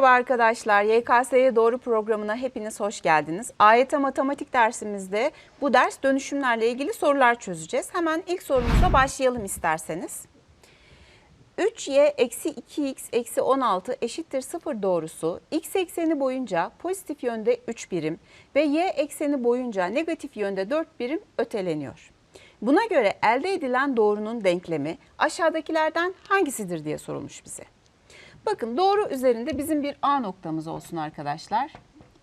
Merhaba arkadaşlar. YKS'ye doğru programına hepiniz hoş geldiniz. AYT matematik dersimizde bu ders dönüşümlerle ilgili sorular çözeceğiz. Hemen ilk sorumuzla başlayalım isterseniz. 3y eksi 2x eksi 16 eşittir 0 doğrusu x ekseni boyunca pozitif yönde 3 birim ve y ekseni boyunca negatif yönde 4 birim öteleniyor. Buna göre elde edilen doğrunun denklemi aşağıdakilerden hangisidir diye sorulmuş bize. Bakın doğru üzerinde bizim bir A noktamız olsun arkadaşlar.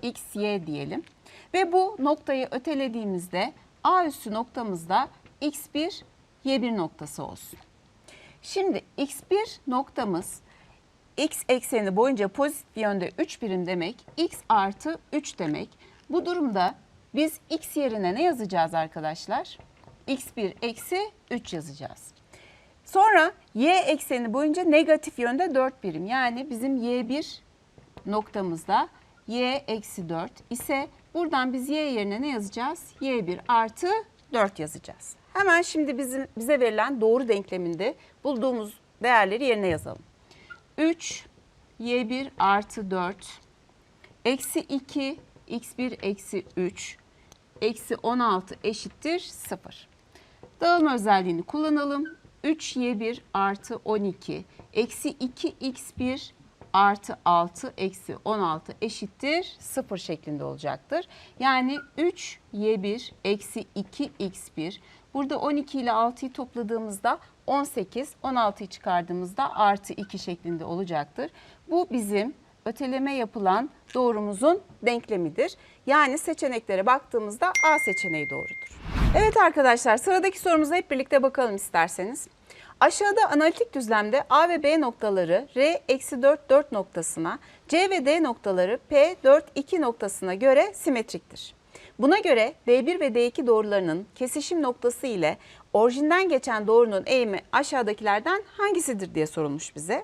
X, Y diyelim. Ve bu noktayı ötelediğimizde A üssü noktamızda X1, Y1 noktası olsun. Şimdi X1 noktamız X ekseni boyunca pozitif yönde 3 birim demek, X artı 3 demek. Bu durumda biz X yerine ne yazacağız arkadaşlar? X1 eksi 3 yazacağız. Sonra y ekseni boyunca negatif yönde 4 birim. Yani bizim y1 noktamızda y eksi 4 ise buradan biz y yerine ne yazacağız? y1 artı 4 yazacağız. Hemen şimdi bizim bize verilen doğru denkleminde bulduğumuz değerleri yerine yazalım. 3 y1 artı 4 eksi 2 x1 eksi 3 eksi 16 eşittir 0. Dağılma özelliğini kullanalım. 3y1 artı 12 eksi 2x1 artı 6 eksi 16 eşittir 0 şeklinde olacaktır. Yani 3y1 eksi 2x1 burada 12 ile 6'yı topladığımızda 18, 16'yı çıkardığımızda artı 2 şeklinde olacaktır. Bu bizim öteleme yapılan doğrumuzun denklemidir. Yani seçeneklere baktığımızda A seçeneği doğrudur. Evet arkadaşlar sıradaki sorumuza hep birlikte bakalım isterseniz. Aşağıda analitik düzlemde A ve B noktaları R eksi 4 4 noktasına, C ve D noktaları P 4 2 noktasına göre simetriktir. Buna göre D1 ve D2 doğrularının kesişim noktası ile orijinden geçen doğrunun eğimi aşağıdakilerden hangisidir diye sorulmuş bize.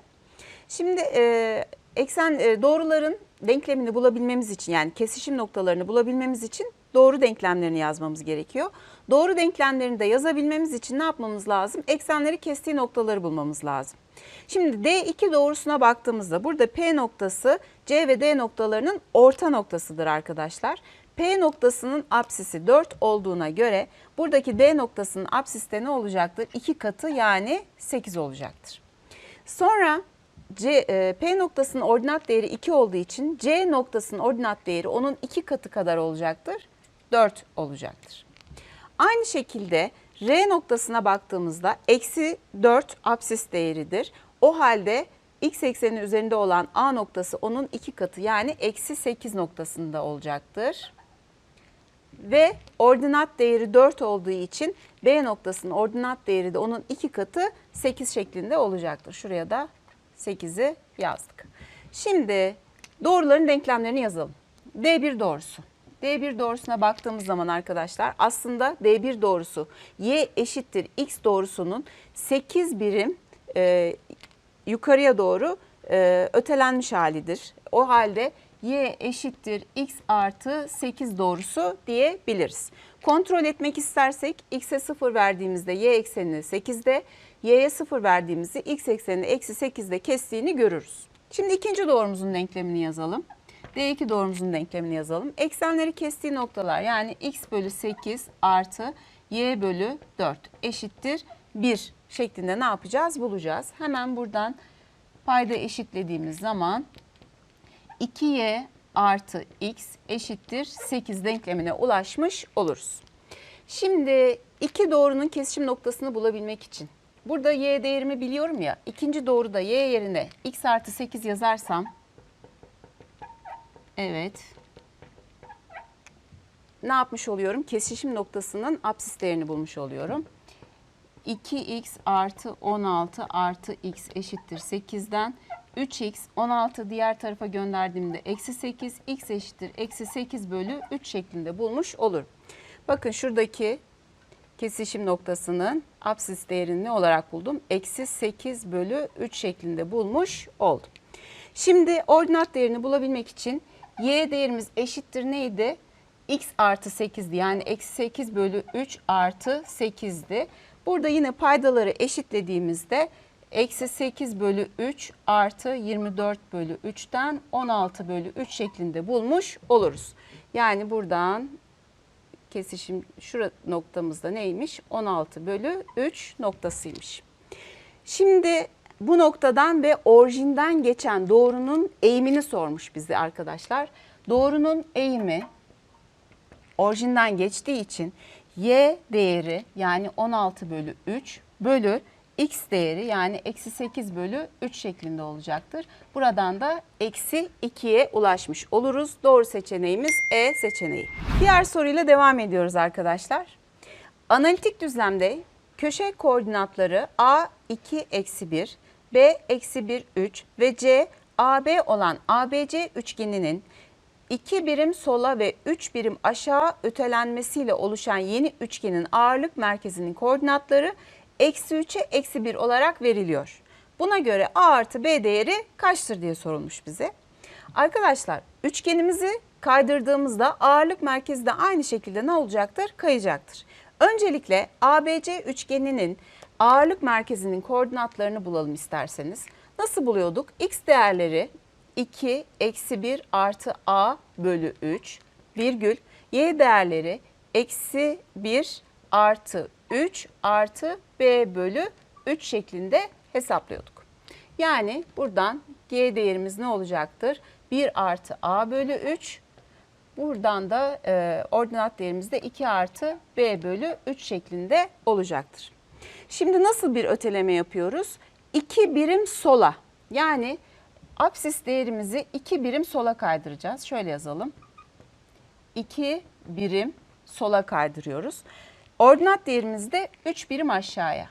Şimdi e, eksen e, doğruların denklemini bulabilmemiz için yani kesişim noktalarını bulabilmemiz için doğru denklemlerini yazmamız gerekiyor. Doğru denklemlerini de yazabilmemiz için ne yapmamız lazım? Eksenleri kestiği noktaları bulmamız lazım. Şimdi D2 doğrusuna baktığımızda burada P noktası C ve D noktalarının orta noktasıdır arkadaşlar. P noktasının apsisi 4 olduğuna göre buradaki D noktasının apsiste ne olacaktır? 2 katı yani 8 olacaktır. Sonra C, e, P noktasının ordinat değeri 2 olduğu için C noktasının ordinat değeri onun 2 katı kadar olacaktır. 4 olacaktır. Aynı şekilde R noktasına baktığımızda eksi 4 apsis değeridir. O halde x eksenin üzerinde olan A noktası onun 2 katı yani eksi 8 noktasında olacaktır. Ve ordinat değeri 4 olduğu için B noktasının ordinat değeri de onun 2 katı 8 şeklinde olacaktır. Şuraya da 8'i yazdık. Şimdi doğruların denklemlerini yazalım. D1 doğrusu. D1 doğrusuna baktığımız zaman arkadaşlar aslında D1 doğrusu y eşittir x doğrusunun 8 birim e, yukarıya doğru e, ötelenmiş halidir. O halde y eşittir x artı 8 doğrusu diyebiliriz. Kontrol etmek istersek x'e 0 verdiğimizde y eksenini 8'de, y'ye 0 verdiğimizde x eksenini eksi 8'de kestiğini görürüz. Şimdi ikinci doğrumuzun denklemini yazalım. D2 doğrumuzun denklemini yazalım. Eksenleri kestiği noktalar yani x bölü 8 artı y bölü 4 eşittir 1 şeklinde ne yapacağız? Bulacağız. Hemen buradan payda eşitlediğimiz zaman 2y artı x eşittir 8 denklemine ulaşmış oluruz. Şimdi iki doğrunun kesişim noktasını bulabilmek için burada y değerimi biliyorum ya ikinci doğruda y yerine x artı 8 yazarsam Evet. Ne yapmış oluyorum? Kesişim noktasının apsis değerini bulmuş oluyorum. 2x artı 16 artı x eşittir 8'den 3x 16 diğer tarafa gönderdiğimde eksi 8 x eşittir eksi 8 bölü 3 şeklinde bulmuş olur. Bakın şuradaki kesişim noktasının apsis değerini ne olarak buldum? Eksi 8 bölü 3 şeklinde bulmuş oldum. Şimdi ordinat değerini bulabilmek için y değerimiz eşittir neydi? x artı 8'di yani eksi 8 bölü 3 artı 8'di. Burada yine paydaları eşitlediğimizde eksi 8 bölü 3 artı 24 bölü 3'ten 16 bölü 3 şeklinde bulmuş oluruz. Yani buradan kesişim şura noktamızda neymiş? 16 bölü 3 noktasıymış. Şimdi bu noktadan ve orijinden geçen doğrunun eğimini sormuş bize arkadaşlar. Doğrunun eğimi orijinden geçtiği için y değeri yani 16 bölü 3 bölü x değeri yani eksi 8 bölü 3 şeklinde olacaktır. Buradan da eksi 2'ye ulaşmış oluruz. Doğru seçeneğimiz E seçeneği. Diğer soruyla devam ediyoruz arkadaşlar. Analitik düzlemde köşe koordinatları A 2 eksi 1, B eksi 1 3 ve C AB olan ABC üçgeninin 2 birim sola ve 3 birim aşağı ötelenmesiyle oluşan yeni üçgenin ağırlık merkezinin koordinatları eksi 3'e eksi 1 olarak veriliyor. Buna göre A artı B değeri kaçtır diye sorulmuş bize. Arkadaşlar üçgenimizi kaydırdığımızda ağırlık merkezi de aynı şekilde ne olacaktır? Kayacaktır. Öncelikle ABC üçgeninin ağırlık merkezinin koordinatlarını bulalım isterseniz. Nasıl buluyorduk? X değerleri 2 eksi 1 artı A bölü 3 virgül Y değerleri eksi 1 artı 3 artı B bölü 3 şeklinde hesaplıyorduk. Yani buradan G değerimiz ne olacaktır? 1 artı A bölü 3 Buradan da e, ordinat değerimiz de 2 artı B bölü 3 şeklinde olacaktır. Şimdi nasıl bir öteleme yapıyoruz? 2 birim sola yani absis değerimizi 2 birim sola kaydıracağız. Şöyle yazalım. 2 birim sola kaydırıyoruz. Ordinat değerimiz de 3 birim aşağıya.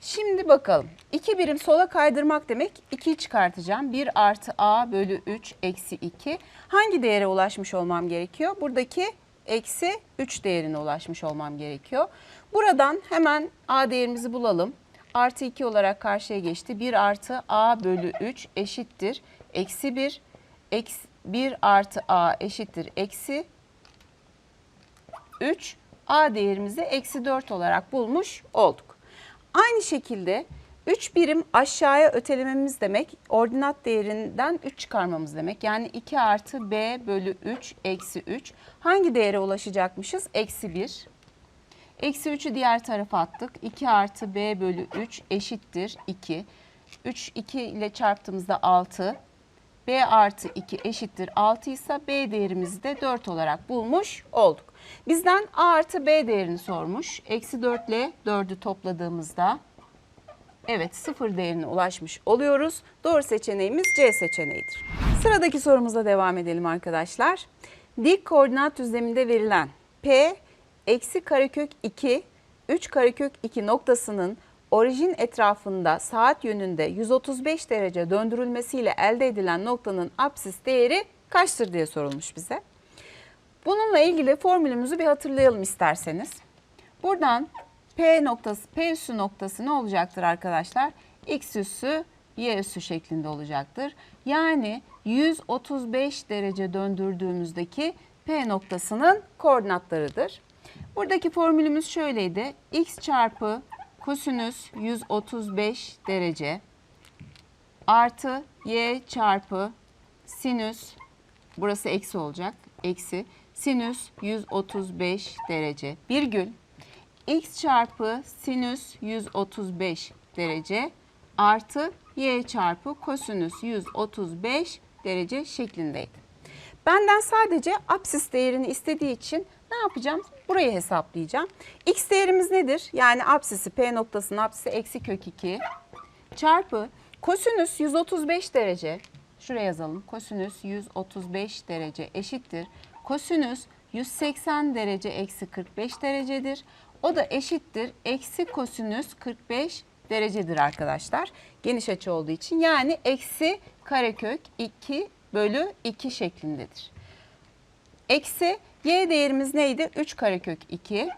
Şimdi bakalım. 2 birim sola kaydırmak demek 2'yi çıkartacağım. 1 artı a bölü 3 eksi 2. Hangi değere ulaşmış olmam gerekiyor? Buradaki eksi 3 değerine ulaşmış olmam gerekiyor. Buradan hemen a değerimizi bulalım. Artı 2 olarak karşıya geçti. 1 artı a bölü 3 eşittir. Eksi 1. Eksi 1 artı a eşittir. Eksi 3. A değerimizi eksi 4 olarak bulmuş olduk. Aynı şekilde 3 birim aşağıya ötelememiz demek ordinat değerinden 3 çıkarmamız demek. Yani 2 artı b bölü 3 eksi 3 hangi değere ulaşacakmışız? Eksi 1. Eksi 3'ü diğer tarafa attık. 2 artı b bölü 3 eşittir 2. 3 2 ile çarptığımızda 6. b artı 2 eşittir 6 ise b değerimizi de 4 olarak bulmuş olduk. Bizden a artı b değerini sormuş. Eksi 4 ile 4'ü topladığımızda evet 0 değerine ulaşmış oluyoruz. Doğru seçeneğimiz C seçeneğidir. Sıradaki sorumuza devam edelim arkadaşlar. Dik koordinat düzleminde verilen P eksi karekök 2, 3 karekök 2 noktasının orijin etrafında saat yönünde 135 derece döndürülmesiyle elde edilen noktanın apsis değeri kaçtır diye sorulmuş bize. Bununla ilgili formülümüzü bir hatırlayalım isterseniz. Buradan P noktası, P üssü noktası ne olacaktır arkadaşlar? X üssü Y üssü şeklinde olacaktır. Yani 135 derece döndürdüğümüzdeki P noktasının koordinatlarıdır. Buradaki formülümüz şöyleydi. X çarpı kosinüs 135 derece artı Y çarpı sinüs burası eksi olacak. Eksi sinüs 135 derece virgül x çarpı sinüs 135 derece artı y çarpı kosinüs 135 derece şeklindeydi. Benden sadece apsis değerini istediği için ne yapacağım? Burayı hesaplayacağım. X değerimiz nedir? Yani apsisi P noktasının apsisi eksi kök 2 çarpı kosinüs 135 derece. Şuraya yazalım. Kosinüs 135 derece eşittir. Kosinüs 180 derece eksi 45 derecedir. O da eşittir. Eksi kosinüs 45 derecedir arkadaşlar. Geniş açı olduğu için. Yani eksi karekök 2 bölü 2 şeklindedir. Eksi y değerimiz neydi? 3 karekök 2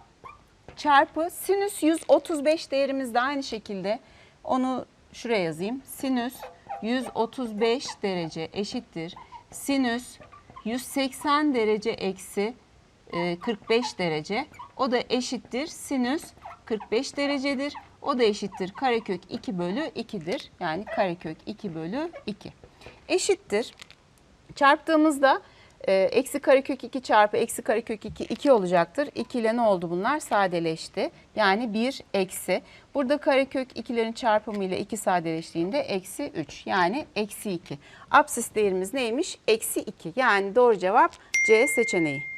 çarpı sinüs 135 değerimiz de aynı şekilde. Onu şuraya yazayım. Sinüs 135 derece eşittir. Sinüs 180 derece eksi e, 45 derece. O da eşittir. Sinüs 45 derecedir. O da eşittir karekök 2 bölü 2'dir. Yani karekök 2 bölü 2. Eşittir. Çarptığımızda e, eksi karekök 2 çarpı eksi karekök 2 2 olacaktır. 2 ile ne oldu bunlar? Sadeleşti. Yani 1 eksi. Burada karekök 2'lerin çarpımı ile 2 sadeleştiğinde eksi 3. Yani eksi 2. Absis değerimiz neymiş? Eksi 2. Yani doğru cevap C seçeneği.